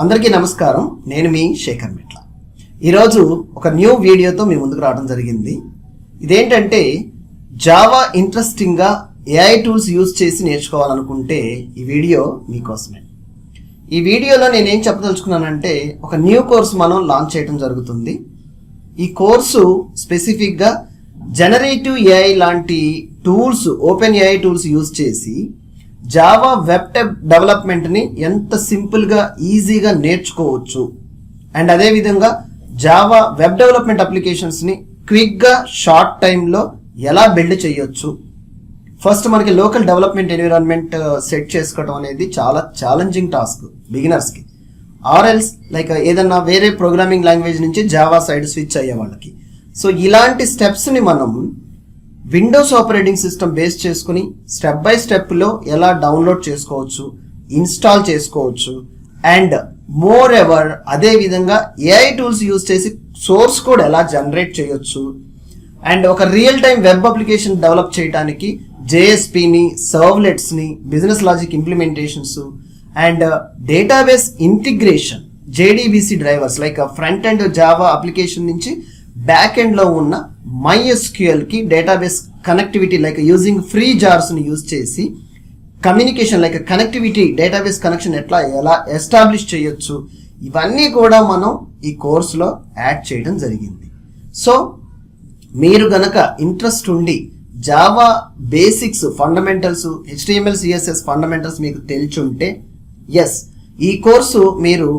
అందరికీ నమస్కారం. నేను మీ శేఖర్ మిట్ల. ఈరోజు ఒక న్యూ వీడియోతో మీ ముందుకు రావడం జరిగింది. ఇదేంటంటే జావా ఇంట్రెస్టింగ్గా ఏఐ టూల్స్ యూజ్ చేసి నేర్చుకోవాలనుకుంటే ఈ వీడియో మీకోసమే. ఈ వీడియోలో నేనేం చెప్పదలుచుకున్నానంటే ఒక న్యూ కోర్స్ మనం లాంచ్ చేయడం జరుగుతుంది. ఈ కోర్సు స్పెసిఫిక్గా జనరేటివ్ ఏఐ లాంటి tools open AI tools use చేసి జావా వెబ్ టెబ్ డెవలప్మెంట్ని ఎంత సింపుల్గా ఈజీగా నేర్చుకోవచ్చు. అండ్ అదేవిధంగా జావా వెబ్ డెవలప్మెంట్ అప్లికేషన్స్ని క్విక్గా షార్ట్ టైంలో ఎలా బిల్డ్ చేయొచ్చు? ఫస్ట్ మనకి లోకల్ డెవలప్మెంట్ ఎన్విరాన్మెంట్ సెట్ చేసుకోవడం అనేది చాలా ఛాలెంజింగ్ టాస్క్ బిగినర్స్కి ఆర్ఎల్స్ లైక్ ఏదన్నా వేరే ప్రోగ్రామింగ్ లాంగ్వేజ్ నుంచి జావా సైడ్ స్విచ్ అయ్యే వాళ్ళకి. సో ఇలాంటి స్టెప్స్ని మనం విండోస్ ఆపరేటింగ్ సిస్టమ్ బేస్ చేసుకుని స్టెప్ బై స్టెప్లో ఎలా డౌన్లోడ్ చేసుకోవచ్చు ఇన్స్టాల్ చేసుకోవచ్చు అండ్ మోర్ ఎవర్ అదే విధంగా ఏఐ టూల్స్ యూజ్ చేసి సోర్స్ కోడ్ ఎలా జనరేట్ చేయొచ్చు అండ్ ఒక real time web application develop చేయడానికి జేఎస్పిని సర్వ్లెట్స్ని business logic implementations and database integration JDBC drivers like front end Java application నుంచి బ్యాక్ ఎండ్లో ఉన్న మైఎస్క్యూఎల్కి database connectivity like using free జార్స్ని use చేసి communication like connectivity database connection ఎట్లా ఎలా establish చేయొచ్చు ఇవన్నీ కూడా మనం ఈ కోర్సులో యాడ్ చేయడం జరిగింది. సో మీరు గనక ఇంట్రెస్ట్ ఉండి Java basics fundamentals HTML CSS fundamentals మీకు తెలుసుంటే ఎస్ ఈ కోర్సు మీరు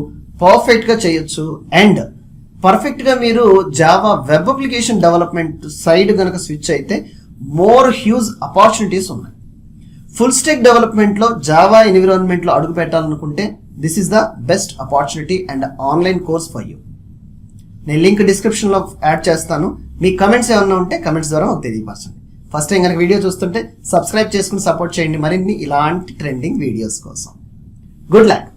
పర్ఫెక్ట్గా చేయొచ్చు. అండ్ పర్ఫెక్ట్గా మీరు Java web application development side కనుక స్విచ్ అయితే మోర్ హ్యూజ్ అపార్చునిటీస్ ఉన్నాయి. ఫుల్ స్టెక్ డెవలప్మెంట్లో జావా ఎన్విరాన్మెంట్లో అడుగు పెట్టాలనుకుంటే this is the best opportunity and online course for you నేను లింక్ డిస్క్రిప్షన్లో యాడ్ చేస్తాను. మీ కమెంట్స్ ఏమన్నా ఉంటే కమెంట్స్ ద్వారా మాకు తెలియపరచండి. ఫస్ట్ టైం కనుక వీడియో చూస్తుంటే సబ్స్క్రైబ్ చేసుకుని సపోర్ట్ చేయండి మరిన్ని ఇలాంటి ట్రెండింగ్ వీడియోస్ కోసం. Good luck